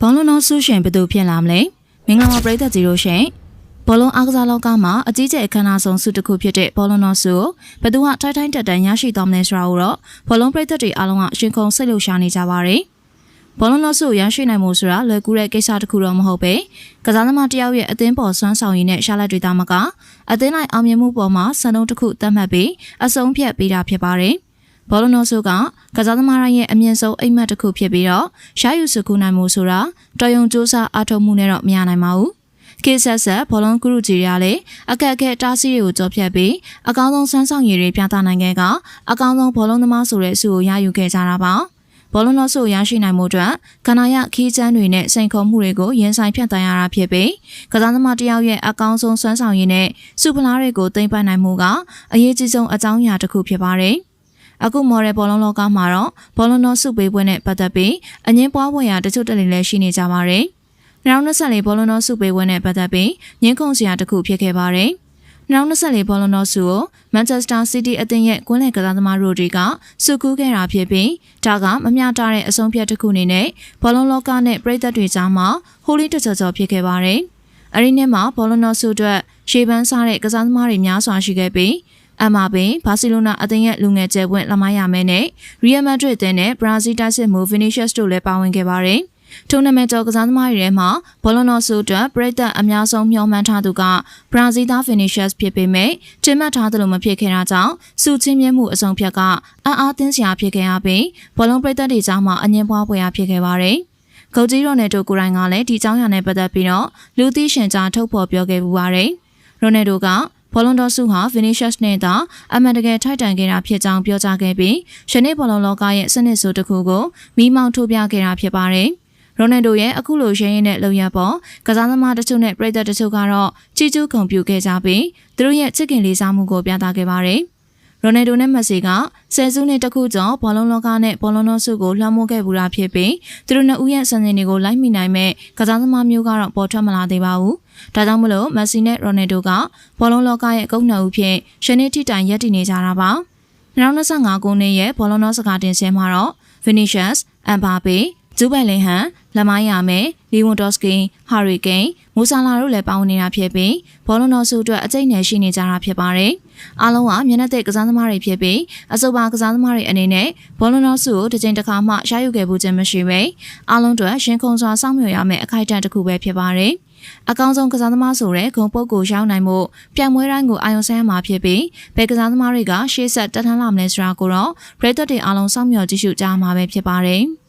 ဘောလုံးတော်ဆူရှင်ဘယ်သူဖြစ်လာမလဲမင်္ဂလာပါပရိသတ်ကြီးတို့ရှင်ဘောလုံးအားကစားလောကမှာအကြီးကျယ်အခမ်းအနားဆုံးဆုတစ်ခုဖြစ်တဲ့ဘောလုံးတော်ဆူကိုဘယ်သူကထိုက်ထိုက်တက်တန်ရရှိသွားမလဲဆိုတာကိုတော့ဘောလုံးပရိသတ်တွေအားလုံးကရှင်ခုန်စိတ်လှုပ်ရှားနေကြပါတယ်ဘောလုံးတော်ဆူကိုရရှိနိုင်မှုဆိုတာလွယ်ကူတဲ့ကိစ္စတစ်ခုတော့မဟုတ်ပဲကစားသမားတစ်ယောက်ရဲ့အသင်းပေါ်ဆွမ်းဆောင်ရည်နဲ့ရှားလက်တွေသားမကအသင်းလိုက်အောင်မြင်မှုပေါ်မှာစံနှုန်းတစ်ခုသတ်မှတ်ပြီးအဆုံးဖြတ်ပေးတာဖြစ်ပါတယ် ဘောလုံးတော်ဆူကကစားသမားတိုင်းရဲ့အမြင့်ဆုံးအိမ်မက်တစ်ခုဖြစ်ပြီးတော့ရှားယူစကူနိုင်မှုဆိုတာတော်ယုံစူးစမ်းအားထုတ်မှုနဲ့တော့မရနိုင်ပါဘူး။ကေဆက်ဆက်ဘောလုံးကုရုကြီးရလည်းအခက်အခဲတားဆီးတွေကိုကြောဖြတ်ပြီးအကောင်းဆုံးစမ်းဆောင်ရည်တွေပြသနိုင်ခဲ့ကအကောင်းဆုံးဘောလုံးသမားဆိုတဲ့အဆုကိုရယူခဲ့ကြတာပါ။ဘောလုံးတော်ဆုရရှိနိုင်မှုအတွက်ကနာရခီးချမ်းတွေနဲ့စိန်ခေါ်မှုတွေကိုရင်ဆိုင်ဖြတ်တန်းရတာဖြစ်ပြီးကစားသမားတစ်ယောက်ရဲ့အကောင်းဆုံးစွမ်းဆောင်ရည်နဲ့စုဖလားတွေကိုသိမ့်ပတ်နိုင်မှုကအရေးကြီးဆုံးအကြောင်းအရာတစ်ခုဖြစ်ပါတယ်။ အခုမော်ရယ်ဘောလုံးလောကမှာတော့ဘောလုံးတော်စုပေးပွဲနဲ့ပတ်သက်ပြီးအငင်းပွားပွဲရာတချို့တက်လေလည်းရှိနေကြပါတယ်။2024ဘောလုံးတော်စုပေးပွဲနဲ့ပတ်သက်ပြီးငင်းခုန်စရာတစ်ခုဖြစ်ခဲ့ပါတယ်။2024ဘောလုံးတော်စုကိုမန်ချက်စတာစီးတီးအသင်းရဲ့ကွင်းလယ်ကစားသမားရိုဒီကစုကူးခဲ့တာဖြစ်ပြီးဒါကမမျှတတဲ့အဆုံးဖြတ်တစ်ခုအနေနဲ့ဘောလုံးလောကနဲ့ပြည်သက်တွေကြားမှာဟိုလီတကြော်ကြော်ဖြစ်ခဲ့ပါတယ်။အရီနဲ့မှာဘောလုံးတော်စုအတွက်ရှေးပန်းစားတဲ့ကစားသမားတွေများစွာရှိခဲ့ပြီး အမပင်ဘာစီလိုနာအသင်းရဲ့လူငယ်ကျဲပွင့်လမိုင်းရမဲနဲ့ရီယယ်မက်ဒရစ်အသင်းနဲ့ဘရာဇီးတိုက်စစ်မှုဗီနီရှက်စ်တို့လည်းပါဝင်ခဲ့ပါတယ်။ထိုနမန်ကျော်ကစားသမားတွေထဲမှာဘောလုံးတော်ဆိုအတွက်ပရိသတ်အများဆုံးမျှော်မှန်းထားသူကဘရာဇီးသားဗီနီရှက်စ်ဖြစ်ပေမဲ့တင်မှတ်ထားသလိုမဖြစ်ခဲ့တာကြောင့်စုချင်းမြင့်မှုအဆုံးဖြတ်ကအံ့အားသင်းစရာဖြစ်ခဲ့ရပြီးဘောလုံးပရိသတ်တွေကြားမှာအငင်းပွားပွဲရဖြစ်ခဲ့ပါတယ်။ဂုတ်ကြီးရိုနယ်ဒိုကိုရိုင်းကလည်းဒီအကြောင်းအရာနဲ့ပတ်သက်ပြီးတော့လူသိရှင်ကြားထုတ်ဖော်ပြောခဲ့ပူပါတယ်။ရိုနယ်ဒိုက ဘောလုံးတော်စုဟာ Vinicius နဲ့သာအမှန်တကယ်ထိုက်တန်ခဲ့တာဖြစ်ကြောင်းပြောကြားခဲ့ပြီးယနေ့ဘောလုံးလောကရဲ့စနစ်ဆိုတစ်ခုကိုမိမောင်းထိုးပြခဲ့တာဖြစ်ပါတယ်။ရိုနယ်ဒိုရဲ့အခုလိုရင်းရင်းနဲ့လုံရပေါ်ကစားသမားတချို့နဲ့ပြည်သက်တချို့ကတော့ချီကျူးဂုံပြူခဲ့ကြပြီးသူတို့ရဲ့ချစ်ခင်လေးစားမှုကိုပြသခဲ့ပါတယ်။ ရိုနယ်ဒိုနဲ့မက်ဆီကဆယ်စုနှစ်တခုကျော်ဘောလုံးလောကနဲ့ဘောလုံးတော်စုကိုလွှမ်းမိုးခဲ့ပူတာဖြစ်ပြီးသူတို့နှစ်ဦးရဲ့စံချိန်တွေကိုလိုက်မိနိုင်မဲ့ကစားသမားမျိုးကတော့ပေါ်ထွက်မလာသေးပါဘူး။ဒါကြောင့်မလို့မက်ဆီနဲ့ရိုနယ်ဒိုကဘောလုံးလောကရဲ့အကုန်းနှစ်ဦးဖြင့်ရှနေ့ထိတိုင်ရပ်တည်နေကြတာပါ။2025ခုနှစ်ရဲ့ဘောလုံးတော်စကားတင်ဆဲမှာတော့ Vinicius, Mbappe, ဂျူဘယ်လင်ဟန်လမိုင်းယာမဲလီဝွန်ဒေါ့စကင်ဟာရီကိန်မူဆာလာတို့လည်းပါဝင်နေတာဖြစ်ပြီးဘောလုံးတော်စုအတွက်အကျိတ်နယ်ရှိနေကြတာဖြစ်ပါတယ်။အားလုံးကမျက်နှာသိက်ကစားသမားတွေဖြစ်ပြီးအစုပ်ပါကစားသမားတွေအနေနဲ့ဘောလုံးတော်စုကိုတစ်ချိန်တစ်ခါမှရယူခဲ့မှုခြင်းမရှိပဲအားလုံးအတွက်ရှင်ခုန်စွာစောင့်မျှော်ရမယ့်အခိုက်အတန့်တစ်ခုပဲဖြစ်ပါတယ်။အကောင်းဆုံးကစားသမားဆိုတဲ့ဂုံပုတ်ကိုရောက်နိုင်မှုပြိုင်ပွဲတိုင်းကိုအာရုံစိုက်ရမှာဖြစ်ပြီးဘယ်ကစားသမားတွေကရှေ့ဆက်တက်ထမ်းလာမလဲဆိုတာကိုတော့ပရိသတ်တွေအားလုံးစောင့်မျှော်ကြည့်ရှုကြမှာပဲဖြစ်ပါတယ်။